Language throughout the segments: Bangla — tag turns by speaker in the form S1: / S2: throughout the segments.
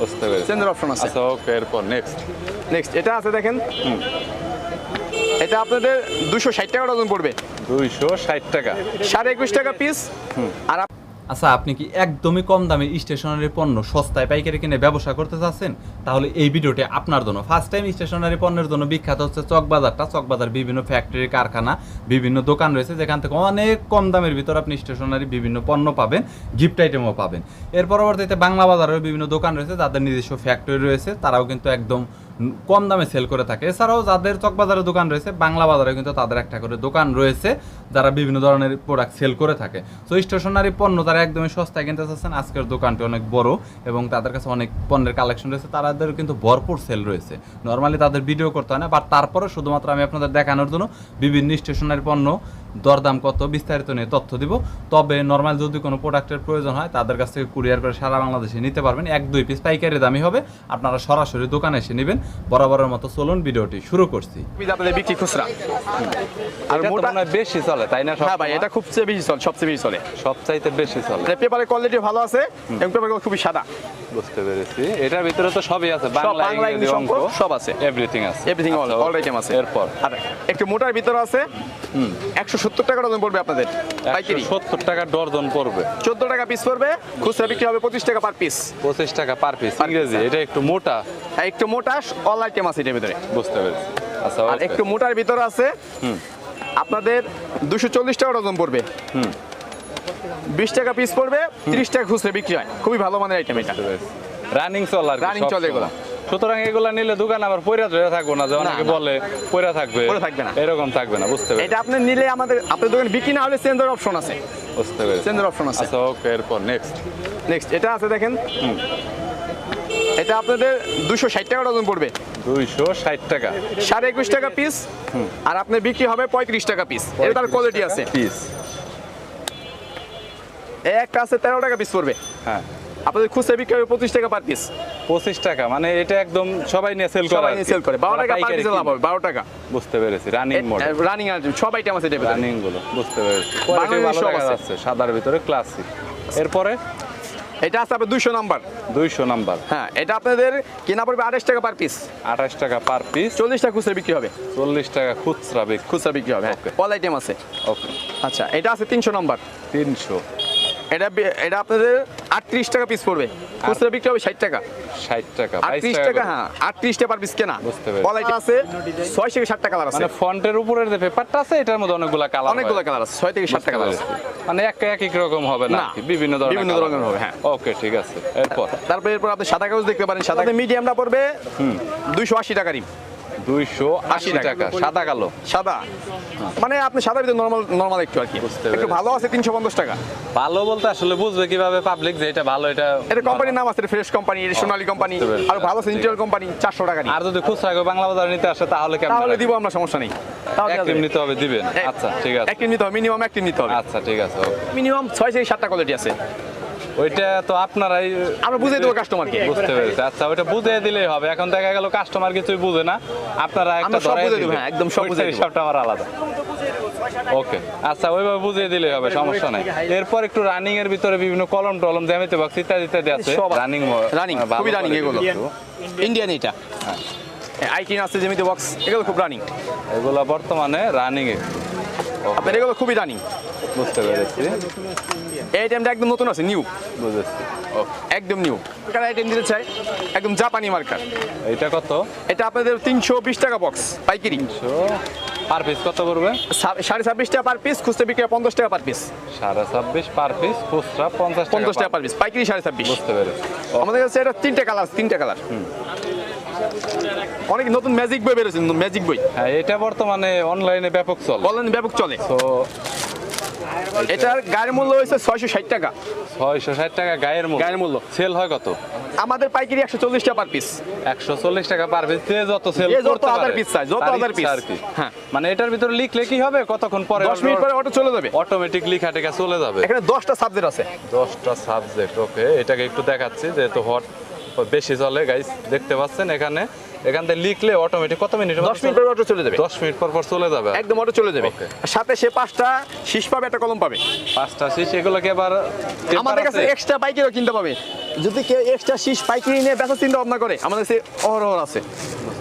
S1: বুঝতে পেরেছি
S2: চেঞ্জের অপশন আছে।
S1: আচ্ছা ওকে এরপর নেক্সট
S2: নেক্সট এটা আছে দেখেন। এটা আপনাদের দুশো ষাট টাকা ডজন পড়বে।
S1: দুইশো ষাট টাকা।
S2: সাড়ে একুশ টাকা পিস আর
S3: আচ্ছা আপনি কি একদমই কম দামে স্টেশনারি পণ্য সস্তায় পাইকারি কিনে ব্যবসা করতে চাচ্ছেন? তাহলে এই ভিডিওটি আপনার জন্য। ফার্স্ট টাইম স্টেশনারি পণ্যের জন্য বিখ্যাত হচ্ছে চকবাজারটা। চকবাজার বিভিন্ন ফ্যাক্টরি কারখানা, বিভিন্ন দোকান রয়েছে, যেখান থেকে অনেক কম দামের ভিতর আপনি স্টেশনারি বিভিন্ন পণ্য পাবেন গিফট আইটেমও পাবেন। এর পরবর্তীতে বাংলা বাজারেও বিভিন্ন দোকান রয়েছে, যাদের নিজস্ব ফ্যাক্টরি রয়েছে, তারাও কিন্তু একদম কম দামে সেল করে থাকে। এছাড়াও যাদের চকবাজারে দোকান রয়েছে, বাংলা বাজারে কিন্তু তাদের একটা করে দোকান রয়েছে, যারা বিভিন্ন ধরনের প্রোডাক্ট সেল করে থাকে। তো স্টেশনারি পণ্য তারা একদমই সস্তায় কিনতে চাচ্ছেন, আজকের দোকানটি অনেক বড় এবং তাদের কাছে অনেক পণ্যের কালেকশন রয়েছে। তাদের কিন্তু ভরপুর সেল রয়েছে। নর্মালি তাদের ভিডিও করতে হয় না বাট তারপরে শুধুমাত্র আমি আপনাদের দেখানোর জন্য বিভিন্ন স্টেশনারি পণ্য দরদাম কত বিস্তারিত নিয়ে তথ্য দিব। তবে নর্মাল যদি কোনো প্রোডাক্টের প্রয়োজন হয় তাদের কাছ থেকে কুরিয়ার করে সারা বাংলাদেশে নিতে পারবেন। এক দুই পিস পাইকারি দামি হবে। আপনারা সরাসরি দোকানে এসে নেবেন। বরাবরের মতো চলুন ভিডিওটি শুরু করছি।
S2: আপনাদের বিক্রি খুচরা। আর মোটা
S1: বেশি চলে তাই না?
S2: হ্যাঁ ভাই এটা খুব চেয়ে বেশি চলে সবচেয়ে বেশি চলে।
S1: সবচাইতে বেশি চলে।
S2: পেপারের কোয়ালিটি ভালো আছে এবং পেপারগুলো খুবই সাদা।
S1: বুঝতে পেরেছি। এটার ভিতরে তো সবই আছে বাংলা ইংরেজি অঙ্ক
S2: সব আছে।
S1: এভরিথিং আছে।
S2: এভরিথিং অল অল আইটেম আছে।
S1: এরপর?
S2: আর একটু মোটার ভিতরে আছে একশো সত্তর টাকা ডজন পড়বে আপনাদের পাইকারি।
S1: সত্তর টাকা ডর্জন পড়বে।
S2: চোদ্দ টাকা পিস পড়বে খুচরা বিক্রি হবে পঁচিশ টাকা পার পিস
S1: পঁচিশ টাকা পার পিস ইংরেজি এটা একটু মোটা।
S2: হ্যাঁ একটু মোটা অল আইটেম আছে এটার ভিতরে।
S1: বুঝতে পেরেছি। আচ্ছা
S2: আর একটু মোটার ভিতরে আছে আপনাদের দুশো চল্লিশ টাকা ডজন পড়বে।
S1: হুম।
S2: বিশ টাকা পিস পড়বে তিরিশ টাকা খুচরা বিক্রি হয়। খুবই ভালো মানের আইটেম এটা।
S1: রানিং চল আর
S2: Running চলে এগুলা।
S1: সুতরাং এগুলা নিলে দোকান আবার পয়রা ধরে থাকব না যে অনেকে বলে পয়রা থাকবে।
S2: পইরা থাকবে না।
S1: এরকম থাকবে না বুঝতে পেরেছি।
S2: এটা আপনি নিলে আমাদের আপনার দোকানে বিক্রি না হলে চেঞ্জের অপশন আছে।
S1: বুঝতে পেরেছি।
S2: চেঞ্জের অপশন আছে।
S1: আচ্ছা ওকে এরপর নেক্সট
S2: নেক্সট এটা আছে দেখেন। এটা আপনাদের দুশো ষাট টাকা ডজন পড়বে।
S1: দুইশো ষাট টাকা।
S2: সাড়ে একুশ টাকা পিস আর আপনার বিক্রি হবে পঁয়ত্রিশ টাকা পিস এটা তার কোয়ালিটি আছে।
S1: পিস
S2: এই একটা আছে তেরো টাকা পিস পড়বে।
S1: হ্যাঁ।
S2: আপনাদের খুচরা বিক্রি হবে পঁচিশ টাকা পার পিস
S1: পঁচিশ টাকা মানে এটা একদম সবাই নিয়ে সেল করে
S2: সবাই সেল করে। বারো টাকা পার পিসে লাভ হবে বারো টাকা।
S1: বুঝতে পেরেছি রানিং মডেল
S2: রানিং আর সব আইটেম আছে ভিতরে।
S1: রানিংগুলো বুঝতে পেরেছি। কোয়ালিটি ভালো দেখা। যাচ্ছে সাদার ভিতরে ক্লাসিক এরপরে?
S2: এটা আছে আপনার দুশো নাম্বার।
S1: দুইশো নাম্বার।
S2: হ্যাঁ এটা আপনাদের কেনা পড়বে আঠাশ টাকা পার পিস
S1: আঠাশ টাকা পার পিস
S2: চল্লিশ টাকা খুচরা বিক্রি হবে।
S1: চল্লিশ টাকা খুচরা বিক্রি।
S2: খুচরা বিক্রি হবে হ্যাঁ অল আইটেম আছে।
S1: ওকে
S2: আচ্ছা এটা আছে তিনশো নাম্বার।
S1: তিনশো।
S2: এটা বি- এটা আপনাদের আটত্রিশ টাকা পিস পড়বে। খুচরা বিক্রি হবে ষাট টাকা।
S1: ষাট টাকা
S2: আটত্রিশ
S1: টাকা
S2: হ্যাঁ আটত্রিশ টাকা পার পিস কেনা। আছে ছয় থেকে ষাট টাকা কালার আছে।
S1: মানে ফন্টের উপরের যে পেপারটা আছে এটার মধ্যে অনেকগুলা কালার
S2: অনেকগুলো কালার আছে ছয় থেকে সাত টাকা কালার আছে।
S1: মানে এক এক এক রকম হবে না? বিভিন্ন ধরনের
S2: বিভিন্ন ধরনের হবে, হ্যাঁ।
S1: ওকে ঠিক আছে। এরপর?
S2: তারপরে এরপর আপনি সাদা কাগজ দেখতে পারেন সাদা মিডিয়ামটা পড়বে দুইশো আশি টাকা রিম
S1: দুইশো আশি
S2: টাকা।
S1: সাদা কালো।
S2: সাদা? মানে আপনি সাদা ভিতরে নর্মাল নর্মাল একটু আর কি। একটু ভালো আছে তিনশো পঞ্চাশ টাকা।
S1: ভালো বলতে আসলে বুঝবে কীভাবে পাবলিক যে এটা ভালো এটা
S2: এটা কোম্পানির নাম আছে ফ্রেশ কোম্পানি এটা সোনালী কোম্পানি আর ভালো সেন্ট্রাল কোম্পানি চারশো টাকা
S1: আর যদি খুচরা বাংলা বাজারে নিতে আসে তাহলে কেমন
S2: তাহলে দিব আমরা সমস্যা নেই। তাহলে।
S1: নিতে হবে দিবেন। আচ্ছা ঠিক আছে।
S2: এক নিতে হবে মিনিমাম এক নিতে হবে।
S1: আচ্ছা ঠিক আছে
S2: মিনিমাম ছয় থেকে সাতটা কোয়ালিটি আছে।
S1: ওইটা তো আপনারাই
S2: আমরা বুঝিয়ে দেবো কাস্টমারকে
S1: বুঝতে পেরেছি। আচ্ছা ওইটা বুঝিয়ে দিলেই হবে। এখন দেখা গেল কাস্টমার কিছুই বুঝে না। আপনারা একটা ধরাই দিবেন।
S2: হ্যাঁ, একদম সব দেবো।
S1: হিসাবটা আমার আলাদা। ওকে। আচ্ছা ওইভাবে বুঝিয়ে দিলেই হবে সমস্যা নাই। এরপর একটু রানিং এর ভিতরে বিভিন্ন কলম টলম জ্যামিতি বক্স ইত্যাদি ইত্যাদি আছে। রানিং
S2: রানিং খুবই রানিং এগুলো। ইন্ডিয়ান এটা। আইটিন আছে যেমিতে বক্স এগুলো খুব রানিং
S1: এগুলো বর্তমানে রানিং এ।
S2: আপনার এগুলো খুবই রানিং
S1: বুঝতে পেরেছি।
S2: এই আইটেমটা একদম নতুন আছে নিউ
S1: বুঝেছি।
S2: একদম নিউ কার আইটেম দিতে চাই। একদম জাপানি মার্কার
S1: এইটা কত?
S2: এটা আপনাদের তিনশো বিশ টাকা বক্স পাইকারি।
S1: পার পিস কত করবে?
S2: সা- সাড়ে ছাব্বিশ টাকা পার পিস খুচরা বিক্রি পঞ্চাশ টাকা পার পিস
S1: সাড়ে ছাব্বিশ পার পিস খুচরা পঞ্চাশ
S2: পঞ্চাশ টাকা
S1: টাকা
S2: পার পিস পাইকারি সাড়ে ছাব্বিশ।
S1: বুঝতে পেরেছি।
S2: আমাদের কাছে এটা তিনটে কালার তিনটে কালার অনেক নতুন ম্যাজিক বই বেরোছে ম্যাজিক বই।
S1: হ্যাঁ এটা বর্তমানে অনলাইনে ব্যাপক চল।
S2: বলেন ব্যাপক চলে।
S1: তো
S2: এটার গায়ের মূল্য হয়েছে ছয়শো ষাট টাকা।
S1: ছয়শো ষাট টাকা গায়ের মূল্য?
S2: গায়ের মূল্য।
S1: সেল হয় কত?
S2: আমাদের পাইকারি একশো চল্লিশ টাকা পার পিস
S1: একশো চল্লিশ টাকা পার পিস যে যত সেল
S2: যত হাজার
S1: পারে
S2: piece যত হাজার
S1: ইচ্ছা আর কি?
S2: হ্যাঁ।
S1: মানে এটার ভিতরে লিখলে কি হবে? কতক্ষণ পরে
S2: দশ মিনিট পরে অটো চলে যাবে।
S1: অটোমেটিক লিখা টেখা চলে যাবে।
S2: এখানে দশটা সাবজেক্ট আছে।
S1: দশটা সাবজেক্ট ওকে এটাকে একটু দেখাচ্ছি যেহেতু হট বেশি চলে গাইস দেখতে পাচ্ছেন এখানে? এখান থেকে লিখলে অটোমেটিক কত মিনিট
S2: দশ মিনিট পর অটো চলে যাবে।
S1: দশ মিনিট পর পর চলে যাবে।
S2: একদম অটো চলে যাবে। আর সাথে সে পাঁচটা শীষ পাবে একটা কলম পাবে।
S1: পাঁচটা শীষ এগুলোকে আবার
S2: আমাদের কাছে এক্সট্রা বাইকেরও কিনতে পাবে। যদি কেউ এক্সট্রা শীষ পাইকারি নিয়ে বেচার চিন্তা ভাবনা করে আমাদের কাছে অহরহ আছে।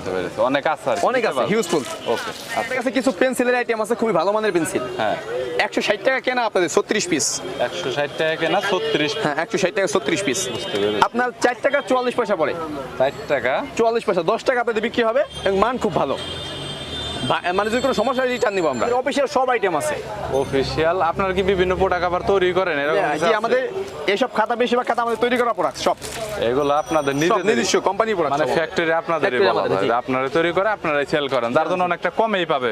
S1: বুঝতে পেরেছি। অনেক আছে আর কি।
S2: অনেক আছে হিউজফুল
S1: ওকে
S2: আপনার কাছে কিছু পেন্সিলের আইটেম আছে খুবই ভালো মানের পেন্সিল
S1: হ্যাঁ।
S2: একশো ষাট টাকা কেনা আপনাদের ছত্রিশ পিস
S1: একশো ষাট টাকা কেনা ছত্রিশ
S2: হ্যাঁ একশো ষাট টাকা ছত্রিশ পিস
S1: বুঝতে পেরেছি।
S2: আপনার চার টাকা চুয়াল্লিশ পয়সা পড়ে।
S1: ষাট টাকা?
S2: চুয়াল্লিশ পয়সা দশ টাকা আপনাদের বিক্রি হবে এবং মান খুব ভালো। মানে যদি কোনো সমস্যা হয় রিটার্ন নিবো আমরা। অফিসিয়াল সব আইটেম আছে।
S1: অফিসিয়াল আপনার কি বিভিন্ন প্রোডাক্ট আবার তৈরি করেন? এরকম কিছু
S2: জি? আমাদের এইসব খাতা বেশিরভাগ খাতা আমাদের তৈরি করা প্রোডাক্ট সব।
S1: এগুলো আপনাদের
S2: সব নিজস্ব কোম্পানি প্রোডাক্ট
S1: মানে ফ্যাক্টরি
S2: আমাদের,
S1: আপনারা তৈরি করে আপনারাই সেল করেন। যার জন্য অনেকটা কমেই পাবে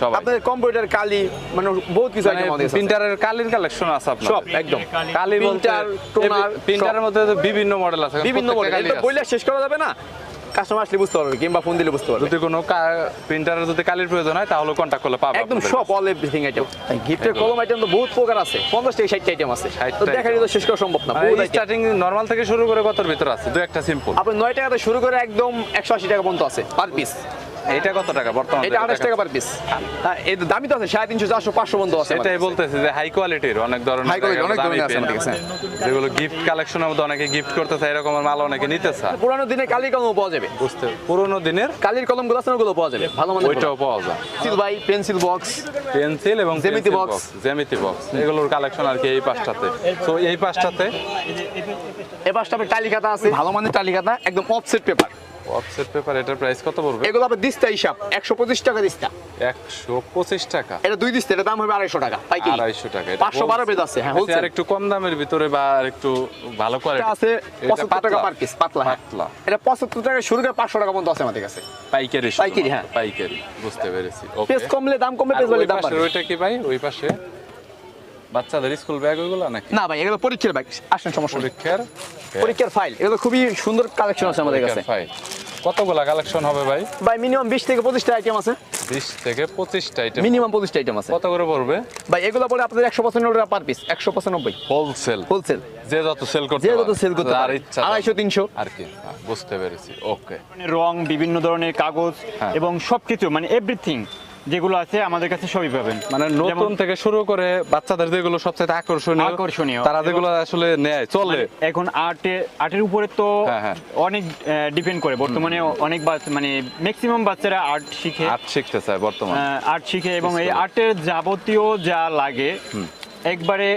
S1: সবাই।
S2: আপনাদের কম্পিউটার কালি মানে বহুত কিছু আইটেম আমাদের আছে।
S1: প্রিন্টারের কালির কালেকশন আছে আপনার
S2: সব একদম।
S1: কালি বলতে
S2: Printer,
S1: প্রিন্টারের মধ্যে বিভিন্ন মডেল আছে।
S2: বিভিন্ন মডেল এটা
S1: কালি
S2: বইলে শেষ করা যাবে না? কাস্টমার আসলে বুঝতে পারবে কিংবা ফোন দিলে বুঝতে পারবে।
S1: যদি কোনো প্রিন্টারের যদি কালির প্রয়োজন হয় তাহলে কন্ট্যাক্ট করলে পাবে
S2: একদম সব অল এভরিথিং আইটেম গিফটের কলম আইটেম তো বহুত প্রকার আছে পঞ্চাশ থেকে ষাট আইটেম আছে।
S1: 60
S2: তো দেখা যেত শেষ করা সম্ভব না
S1: স্টার্টিং নরমাল থেকে শুরু করে কতর ভিতর আছে? দুই একটা সিম্পল
S2: আপনি নয় থেকে শুরু করে একদম একশো আশি টাকা পর্যন্ত আছে পার পিস
S1: এটা কত টাকা বর্তমানে?
S2: এটা আঠাশ টাকা পার পিস হ্যাঁ এই দামি তো আছে সাড়ে তিনশো চারশো পাঁচশো পর্যন্ত আছে
S1: এটাই বলতেছে যে হাই কোয়ালিটির অনেক ধরনের
S2: quality,
S1: জায়গায়
S2: অনেক ধরনের আছে আমাদের কাছে।
S1: যেগুলো গিফট কালেকশনের মধ্যে অনেকে গিফট করতে চায় এরকম মাল অনেকে নিতে চায়
S2: পুরানো দিনে কালির কলম পাওয়া যাবে।
S1: বুঝতে পুরোনো দিনের
S2: কালির কলমগুলো আছে ওগুলো পাওয়া যাবে। ভালো
S1: ওইটাও পাওয়া যায়।
S2: Pencil by pencil box
S1: pencil এবং
S2: Geometry box।
S1: জ্যামিতি বক্স এগুলোর কালেকশন আর কি এই পাঁচটাতে। তো এই পাঁচটাতে
S2: এবার স্টপে টালি আছে ভালো মানের টালি একদম অফসেট পেপার
S1: অফসেট পেপার এটার প্রাইস কত পড়বে?
S2: এগুলো আপনার দিস্তা হিসাব একশো পঁচিশ টাকা দিস্তা।
S1: একশো পঁচিশ টাকা?
S2: এটা দুই দিস্তা এটা দাম হবে আড়াইশো টাকা পাইকারি
S1: আড়াইশো টাকা এটা
S2: পাঁচশো বারো পেজ আছে হ্যাঁ হোলসেল
S1: আর একটু কম দামের ভিতরে বা আর একটু ভালো কোয়ালিটি
S2: আছে পঁচাত্তর টাকা পার পিস পাতলা হ্যাঁ।
S1: পাতলা।
S2: এটা পঁচাত্তর টাকা শুরু করে পাঁচশো টাকা পর্যন্ত আছে আমাদের কাছে।
S1: পাইকারি
S2: পাইকারি, হ্যাঁ।
S1: পাইকারি বুঝতে পেরেছি ওকে
S2: পেজ কমলে দাম কমবে পেজ বাড়লে দাম বাড়বে।
S1: ওইটা কি ভাই? ওই পাশে? বাচ্চাদের স্কুল ব্যাগ ওইগুলো নাকি?
S2: না ভাই এগুলো পরীক্ষার ব্যাগ আসেন সমস্যা
S1: পরীক্ষার?
S2: পরীক্ষার ফাইল এগুলো খুবই সুন্দর কালেকশন আছে আমাদের কাছে।
S1: ফাইল কতগুলা কালেকশন হবে ভাই?
S2: ভাই মিনিমাম বিশ থেকে পঁচিশটা আইটেম আছে।
S1: বিশ থেকে পঁচিশটা আইটেম
S2: মিনিমাম পঁচিশটা আইটেম আছে।
S1: কত করে পড়বে?
S2: ভাই এগুলো পরে আপনাদের একশো পঁচানব্বই টাকা পার পিস একশো পঁচানব্বই।
S1: হোলসেল
S2: হোলসেল
S1: যে যত সেল করতে
S2: যে যত সেল করতে
S1: আর ইচ্ছা
S2: 250 300
S1: আর কি হ্যাঁ, বুঝতে পেরেছি। ওকে
S4: রং বিভিন্ন ধরনের কাগজ
S1: হ্যাঁ।
S4: এবং সবকিছু মানে এভরিথিং যেগুলো আছে আমাদের কাছে সবই পাবেন।
S1: মানে নতুন থেকে শুরু করে বাচ্চাদের যেগুলো সবচেয়ে আকর্ষণীয়
S4: আকর্ষণীয়।
S1: তারা যেগুলো আসলে নেয় চলে।
S4: এখন আর্টে আর্টের উপরে তো
S1: হ্যাঁ, হ্যাঁ।
S4: অনেক ডিপেন্ড করে। বর্তমানে অনেক মানে ম্যাক্সিমাম বাচ্চারা আর্ট শিখে।
S1: আর্ট শিখতে চায় বর্তমানে।
S4: আর্ট শিখে এবং এই। আর্টের যাবতীয় যা লাগে একবারে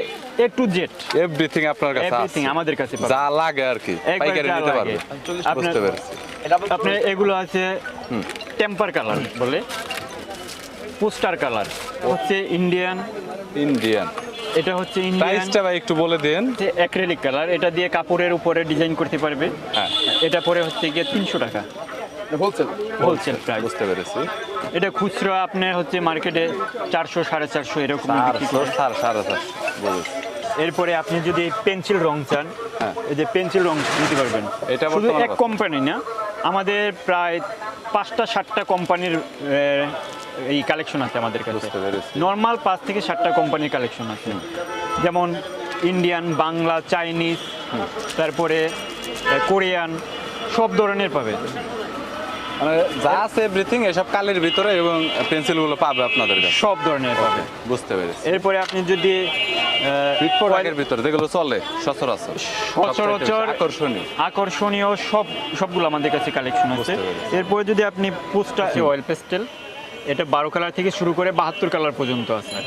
S4: এ টু জেড
S1: এভরিথিং আপনার কাছে
S4: এভরিথিং
S1: আছে।
S4: আমাদের কাছে পাবেন।
S1: যা লাগে আর কি পাইকারি নিতে। পারবে
S4: আপনার এগুলো আছে টেম্পার কালার বলে। Poster colour. হচ্ছে ইন্ডিয়ান
S1: ইন্ডিয়ান
S4: এটা হচ্ছে ইন্ডিয়ান
S1: প্রাইসটা ভাই একটু বলে দেন।
S4: যে অ্যাক্রেলিক কালার এটা দিয়ে কাপড়ের উপরে ডিজাইন করতে পারবে।
S1: হ্যাঁ।
S4: এটা পরে হচ্ছে গিয়ে তিনশো টাকা।
S2: হোলসেল
S4: হোলসেল প্রাইস
S1: বুঝতে পেরেছি।
S4: এটা খুচরো আপনার হচ্ছে মার্কেটে চারশো সাড়ে চারশো এরকম
S1: সাড়ে চারশো।
S4: এরপরে আপনি যদি পেন্সিল রং চান
S1: হ্যাঁ।
S4: এই যে পেন্সিল রং নিতে পারবেন।
S1: এটা
S4: শুধু এক কোম্পানি না আমাদের প্রায় পাঁচটা সাতটা কোম্পানির এই কালেকশন আছে আমাদের কাছে। নর্মাল পাঁচ থেকে সাতটা কোম্পানির কালেকশন আছে। যেমন ইন্ডিয়ান বাংলা চাইনিজ তারপরে কোরিয়ান সব ধরনের পাবে।
S1: মানে যা আছে এভরিথিং এসব কালের ভিতরে এবং পেন্সিলগুলো পাবে আপনাদের কাছে।
S4: সব ধরনের পাবে।
S1: বুঝতে পেরেছি।
S4: এরপরে আপনি যদি
S1: প্রোডাক্টের ভিতরে যেগুলো চলে সচরাচর।
S4: সচরাচর
S1: আকর্ষণীয়।
S4: আকর্ষণীয় সব সবগুলো আমাদের কাছে কালেকশন আছে। এরপরে যদি আপনি পোস্টার অয়েল পেস্টেল এটা বারো কালার থেকে শুরু করে বাহাত্তর কালার পর্যন্ত আছে।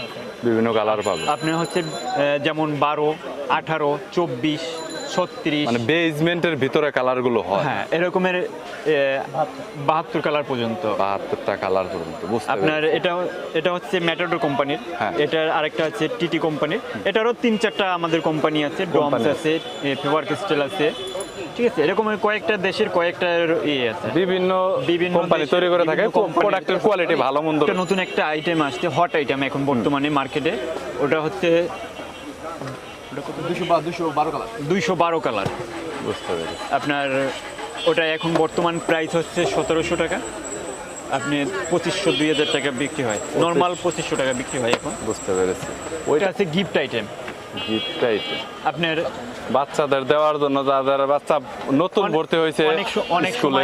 S1: বিভিন্ন কালার পাবে।
S4: আপনি হচ্ছে যেমন বারো আঠারো চব্বিশ ছত্রিশ।
S1: মানে বেজমেন্টের ভিতরে কালারগুলো হয়।
S4: হ্যাঁ এরকমের বাহাত্তর কালার পর্যন্ত।
S1: বাহাত্তরটা কালার পর্যন্ত
S4: আপনার এটা এটা হচ্ছে ম্যাটাডোর কোম্পানির। এটার আরেকটা আছে টিটি কোম্পানির এটারও তিন চারটা আমাদের কোম্পানি আছে। ডমস আছে ফেভার ক্রিস্টাল আছে। ঠিক আছে এরকম কয়েকটা দেশের কয়েকটা ইয়ে আছে।
S1: বিভিন্ন
S4: বিভিন্ন
S1: কোম্পানি তৈরি করে থাকে প্রোডাক্টের কোয়ালিটি ভালো মন্দ
S4: নতুন একটা আইটেম আসছে হট আইটেম এখন বর্তমানে মার্কেটে ওটা হচ্ছে
S2: দুশো বারো কালার
S4: দুইশো বারো কালার
S1: বুঝতে পেরেছি।
S4: আপনার ওটা এখন বর্তমান প্রাইস হচ্ছে সতেরোশো টাকা। আপনি পঁচিশশো দুই হাজার টাকা বিক্রি হয়। নর্মাল পঁচিশশো টাকা বিক্রি হয় এখন।
S1: বুঝতে পেরেছি।
S4: ওইটা আছে গিফট আইটেম
S1: গিফট
S4: আপনার
S1: বাচ্চাদের দেওয়ার জন্য যাদের বাচ্চা নতুন ভর্তি হয়েছে
S4: অনেক
S1: স্কুলে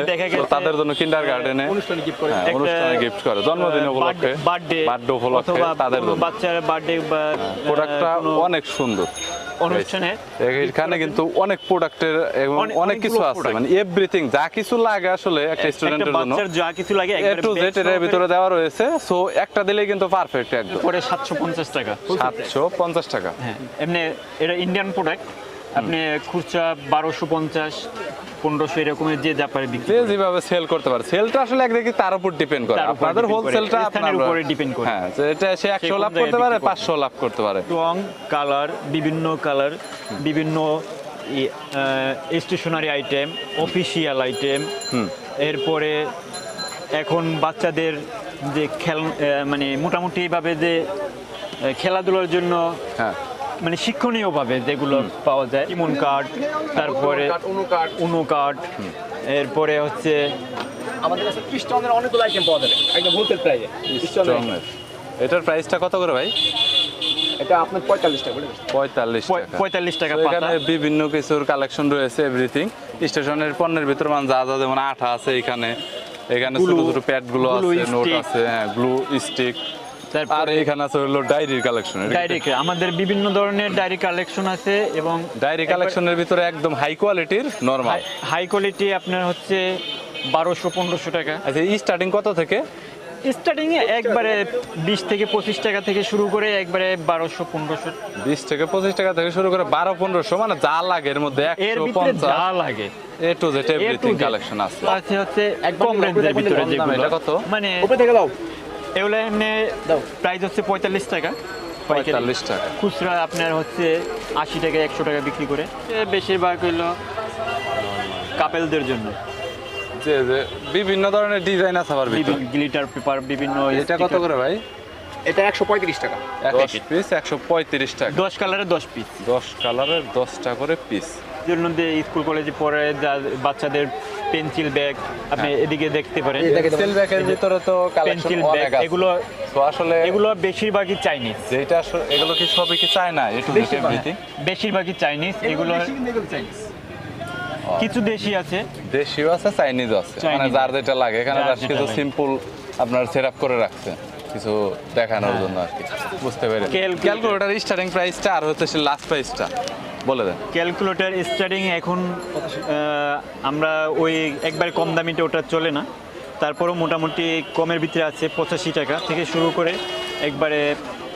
S1: তাদের জন্য কিন্ডার গার্ডেনে
S2: অনুষ্ঠানে গিফট করে।
S1: অনুষ্ঠানে গিফট করে জন্মদিন উপলক্ষে
S4: বার্থডে
S1: বার্থডে উপলক্ষে তাদের
S4: বাচ্চার বার্থডে
S1: প্রোডাক্টটা অনেক সুন্দর। এখানে কিন্তু অনেক প্রোডাক্টের এবং
S4: অনেক-
S1: কিছু আছে মানে এভরিথিং যা কিছু লাগে আসলে একটা স্টুডেন্টের জন্য।
S4: যা কিছু লাগে
S1: এ
S4: একবারে
S1: টু জেড এর ভিতরে দেওয়া রয়েছে সো একটা দিলেই কিন্তু পারফেক্ট একদম।
S4: পরে সাতশো পঞ্চাশ টাকা।
S1: সাতশো পঞ্চাশ টাকা।
S4: হ্যাঁ এমনি এটা ইন্ডিয়ান প্রোডাক্ট আপনি খুচরা বারোশো পঞ্চাশ পনেরোশো এরকমের যে যা পারে বিক্রি
S1: যেভাবে সেল করতে পারে। সেলটা আসলে একদিকে তার উপর ডিপেন্ড করে। আপনাদের। হোলসেলটা আপনার
S4: উপরে depend করে।
S1: হ্যাঁ এটা সে একশো লাভ করতে পারে পাঁচশো লাভ করতে পারে।
S4: রং কালার বিভিন্ন কালার বিভিন্ন স্টেশনারি আইটেম অফিসিয়াল আইটেম এরপরে এখন বাচ্চাদের যে খেল মানে মোটামুটিভাবে যে খেলাধুলার জন্য
S1: হ্যাঁ।
S4: মানে শিক্ষণীয়ভাবে যেগুলো পাওয়া যায়। ইমন কার্ড তারপরে উনো কার্ড এরপরে হচ্ছে
S2: আমাদের কাছে ক্রিস্টানের অনেকগুলো আইটেম পাওয়া যাবে একদম হোলসেল প্রাইসে
S1: এটার প্রাইসটা কত করে ভাই?
S2: এটা আপনার পঁয়তাল্লিশ টাকা
S4: পাতা।
S1: এখানে বিভিন্ন কিছুর কালেকশন রয়েছে এভরিথিং স্টেশনের পণ্যের ভিতর মানে যা যা যেমন আঠা আছে এখানে। এখানে ছোট ছোট
S4: প্যাডগুলো
S1: আছে নোট আছে হ্যাঁ গ্লু স্টিক আর এখানে আছে হলো ডায়েরির কালেকশন
S4: ডায়েরি আমাদের বিভিন্ন ধরনের ডায়েরি কালেকশন আছে এবং
S1: ডায়েরি কালেকশনের ভিতরে একদম হাই কোয়ালিটির নরমাল
S4: হাই কোয়ালিটি আপনার হচ্ছে বারোশো পনেরোশো টাকা।
S1: আচ্ছা স্টার্টিং কত থেকে?
S4: স্টার্টিং এ একবারে বিশ থেকে পঁচিশ টাকা থেকে শুরু করে একবারে বারোশো পনেরোশো।
S1: বিশ থেকে পঁচিশ টাকা থেকে শুরু করে বারো পনেরোশো মানে যা লাগে এর মধ্যে
S4: এর
S1: একশো
S4: ভিতরে
S1: পঞ্চাশ।
S4: যা লাগে।
S1: A to Z everything collection আছে।
S4: আছে হচ্ছে কম রেঞ্জের ভিতরে যেগুলো
S1: এটা কত?
S4: মানে
S2: উপরে থেকে দাও।
S4: এগুলো এমনি প্রাইস হচ্ছে পঁয়তাল্লিশ টাকা
S1: পঁয়তাল্লিশ টাকা।
S4: খুচরা আপনার হচ্ছে আশি টাকা একশো টাকা বিক্রি করে। এ বেশিরভাগ হইল কাপেলদের জন্য।
S1: যে যে বিভিন্ন ধরনের ডিজাইন আছে আবার
S4: গ্লিটার পেপার বিভিন্ন
S1: এটা কত করে ভাই?
S2: এটা একশো পঁয়ত্রিশ টাকা।
S1: দশ পিস একশো পঁয়ত্রিশ টাকা।
S4: দশ কালারের দশ পিস
S1: দশ কালারের দশটা করে পিস
S4: জন্য যে স্কুল কলেজে পড়ে যা বাচ্চাদের পেন্সিল ব্যাগ আপনি
S1: হ্যাঁ।
S4: এদিকে দেখতে পারেন।
S1: পেন্সিল ব্যাগের ভিতরে তো
S4: পেন্সিল ব্যাগ এগুলো
S1: তো আসলে
S4: এগুলো বেশিরভাগই চাইনিজ
S1: যেটা আসলে এগুলো কি সবই কি চায় না? একটু
S4: বেশিরভাগই চাইনিজ এগুলো কিছু দেশি আছে।
S1: দেশিও আছে চাইনিজও আছে। মানে যার যেটা লাগে এখানে কিছু সিম্পল আপনার সেটআপ করে রাখছে। কিছু দেখানোর জন্য আর কি। বুঝতে পেরে
S4: Calculator।
S1: ক্যালকুলেটার স্টার্টিং প্রাইসটা আর হচ্ছে সে লাস্ট প্রাইসটা বলে দেন।
S4: ক্যালকুলেটর স্টার্টিং এখন আমরা ওই একবার কম দামিটা ওটা চলে না। তারপরেও মোটামুটি কমের ভিতরে আছে পঁচাশি টাকা থেকে শুরু করে একবারে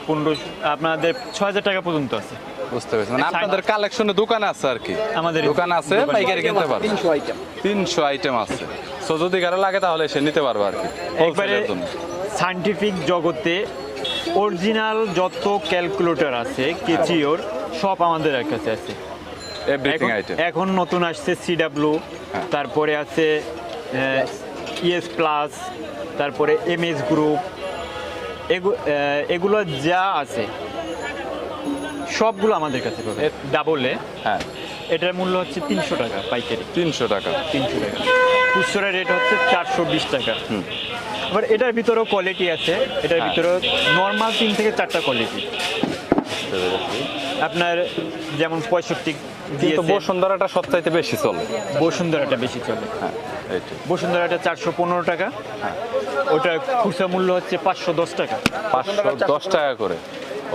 S4: পনেরো আপনাদের ছ হাজার টাকা পর্যন্ত আছে।
S1: বুঝতে পেরেছি। মানে আপনাদের কালেকশনে দোকান আছে আর কি।
S4: আমাদের
S1: দোকান আছে পাইকারি কিনতে পারবে।
S2: তিনশো আইটেম
S1: তিনশো আইটেম আছে। সো যদি কারও লাগে তাহলে এসে নিতে পারবে আর কি।
S4: একবারে। সায়েন্টিফিক জগতে অরিজিনাল যত ক্যালকুলেটর আছে কেচিওর সব আমাদের কাছে আছে। এখন- নতুন আসছে সিডাব্লু
S1: হ্যাঁ।
S4: তারপরে আছে ইএস প্লাস তারপরে এম এস গ্রুপ এগুলো যা আছে সবগুলো আমাদের কাছে পাবে। ডাবলে
S1: হ্যাঁ।
S4: এটার মূল্য হচ্ছে তিনশো টাকা পাইকারি।
S1: তিনশো টাকা।
S4: তিনশো টাকা। খুচরা রেট হচ্ছে চারশো বিশ টাকা। আবার এটার ভিতরেও কোয়ালিটি আছে। এটার
S1: হ্যাঁ।
S4: ভিতরেও নর্মাল তিন থেকে চারটা কোয়ালিটি আপনার যেমন পঁয়ষট্টি
S1: কিন্তু বসুন্ধরাটা সবচাইতে বেশি চলে।
S4: বসুন্ধরাটা বেশি চলে।
S1: হ্যাঁ
S4: বসুন্ধরাটা চারশো পনেরো টাকা। ওটা খুচরা মূল্য হচ্ছে পাঁচশো দশ টাকা।
S1: পাঁচশো দশ টাকা করে।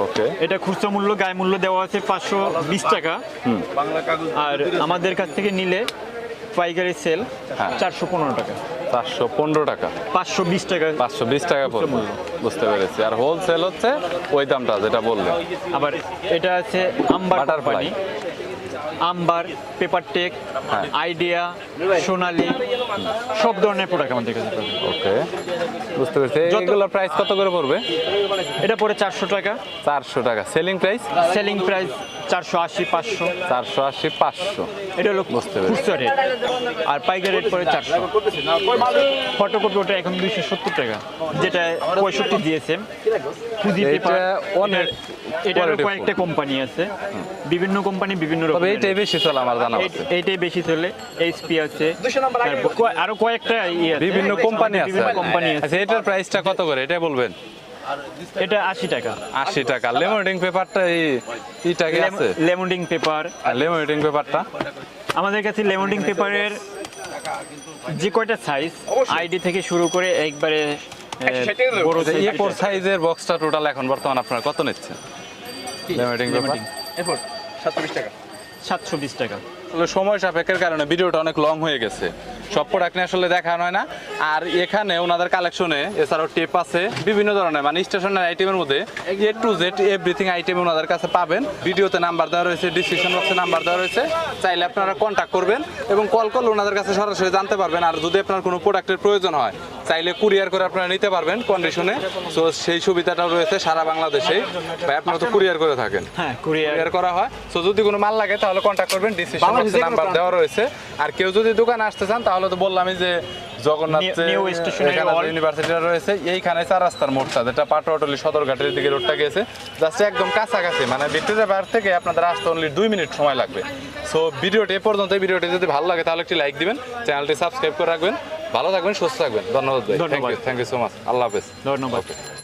S1: ওকে।
S4: এটা খুচরা মূল্য গায়ে মূল্য দেওয়া আছে পাঁচশো বিশ টাকা। আর আমাদের কাছ থেকে নিলে পাইকারি সেল
S1: হ্যাঁ।
S4: চারশো পনেরো টাকা।
S1: চারশো পনেরো টাকা।
S4: পাঁচশো বিশ টাকা।
S1: পাঁচশো বিশ টাকা পড়বে। বুঝতে পেরেছি। আর হোলসেল হচ্ছে ওই দামটা যেটা বললেন।
S4: আবার এটা আছে আম
S1: butter
S4: company Amber paper tech. Idea Sonali সব ধরনের প্রোডাক্ট আমাদের কাছে পাবেন।
S1: ওকে বুঝতে পেরেছি। এগুলোর প্রাইস কত করে পড়বে?
S4: এটা পড়ে চারশো টাকা।
S1: চারশো টাকা। সেলিং প্রাইস
S4: সেলিং প্রাইস চারশো আশি পাঁচশো।
S1: চারশো আশি পাঁচশো।
S4: এটা হলো
S1: বুঝতে পেরেছি।
S4: রেট আর পাইকারি রেট পড়ে চারশো। ফটোকপি ওটা এখন দুইশো সত্তর টাকা যেটা পঁয়ষট্টি দিয়েছে
S1: এইটা
S4: পেপার
S1: অনেক
S4: এটা কয়েকটা কোম্পানি আছে। বিভিন্ন কোম্পানি বিভিন্ন রকম
S1: এইটাই বেশি চলে আমার জানা আছে
S4: এইটাই বেশি চলে এইচপি আছে
S2: দুশো নম্বর আগে
S4: আরও কয়েকটা ইয়ে আছে।
S1: বিভিন্ন কোম্পানি আছে।
S4: বিভিন্ন কোম্পানি আছে।
S1: আচ্ছা এটার প্রাইসটা কত করে? এটা বলবেন।
S4: এটা আশি টাকা।
S1: আশি টাকা। লেমোনেটিং পেপারটা এই ইটা কি আছে?
S4: লেমন্ডিং পেপার
S1: লেমোনেটিং পেপারটা
S4: আমাদের কাছে লেমন্ডিং পেপারের যে কয়টা সাইজ আইডি থেকে শুরু করে একবারে আহ,
S1: ফোর সাইজের বক্সটা টোটাল এখন বর্তমান আপনারা কত নিচ্ছেন? Laminating paper
S4: Laminating।
S2: এরপর সাতশো বিশ টাকা।
S4: সাতশো বিশ টাকা।
S1: আসলে সময় সাপেক্ষের কারণে ভিডিওটা অনেক লং হয়ে গেছে। সব প্রোডাক্ট নিয়ে আসলে দেখানো হয় না। আর এখানে ওনাদের কালেকশনে এছাড়াও টেপ আছে বিভিন্ন ধরনের মানে স্টেশনের আইটেমের মধ্যে A to Z everything item ওনাদের কাছে পাবেন। ভিডিওতে নাম্বার দেওয়া রয়েছে ডিসক্রিপশন বক্সে নাম্বার দেওয়া রয়েছে। চাইলে আপনারা কন্ট্যাক্ট করবেন এবং কল করলে ওনাদের কাছে সরাসরি জানতে পারবেন। আর যদি আপনার কোনো প্রোডাক্টের প্রয়োজন হয় চাইলে কুরিয়ার করে আপনারা নিতে পারবেন কন্ডিশনে সো সেই সুবিধাটাও রয়েছে সারা বাংলাদেশে। ভাই আপনারা তো কুরিয়ার করে থাকেন।
S4: হ্যাঁ কুরিয়ার
S1: করা হয়। সো যদি কোনো মাল লাগে তাহলে কন্ট্যাক্ট করবেন ডিসিশন নাম্বার দেওয়া রয়েছে। আর কেউ যদি দোকানে আসতে চান তাহলে তো বললামই যে Jagannath
S4: New- New Stationery World।
S1: University রয়েছে এইখানে চার রাস্তার মোড়টা যেটা পাটোয়াটলি সদরঘাটের দিকে রোডটা গেছে জাস্ট একদম কাছাকাছি মানে ভিক্টোরিয়া পার্ক থেকে আপনাদের আসতে অনলি দুই মিনিট সময় লাগবে। সো ভিডিওটি এ পর্যন্ত ভিডিওটি যদি ভালো লাগে তাহলে একটি লাইক দিবেন চ্যানেলটি সাবস্ক্রাইব করে রাখবেন। ভালো থাকবেন সুস্থ থাকবেন। ধন্যবাদ ভাই। Thank you thank you so much আল্লাহ হাফেজ।
S4: ধন্যবাদ.